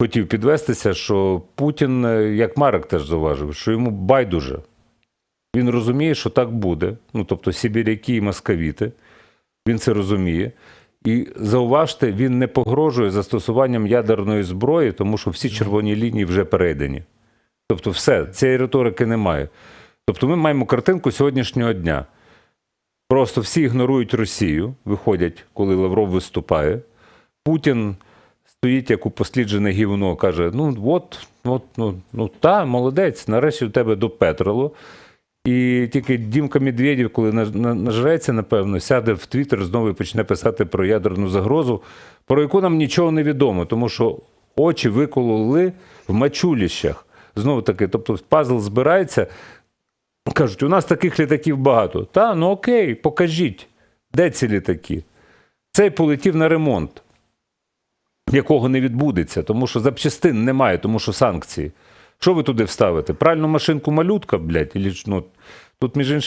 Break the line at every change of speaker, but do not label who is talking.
хотів підвестися, що Путін, е, як Марек теж зауважив, що йому байдуже. Він розуміє, що так буде. Ну, тобто сибіряки і московіти. Він це розуміє. І зауважте, він не погрожує застосуванням ядерної зброї, тому що всі червоні лінії вже перейдені. Тобто, все, цієї риторики немає. Тобто, ми маємо картинку сьогоднішнього дня. Просто всі ігнорують Росію, виходять, коли Лавров виступає. Путін стоїть як упосліджене гівно, каже: ну от, от ну, ну та, молодець, нарешті у тебе допетрило. І тільки Дімка Медведєв, коли наж- нажреться, напевно, сяде в Твіттер знову і почне писати про ядерну загрозу, про яку нам нічого не відомо, тому що очі викололи в мачуліщах. Знову таки, тобто пазл збирається, кажуть, у нас таких літаків багато. Та, ну окей, покажіть, де ці літаки? Цей полетів на ремонт, якого не відбудеться, тому що запчастин немає, тому що санкції. Що ви туди вставите? Пральну машинку малютка, блядь, ну, тут між іншим.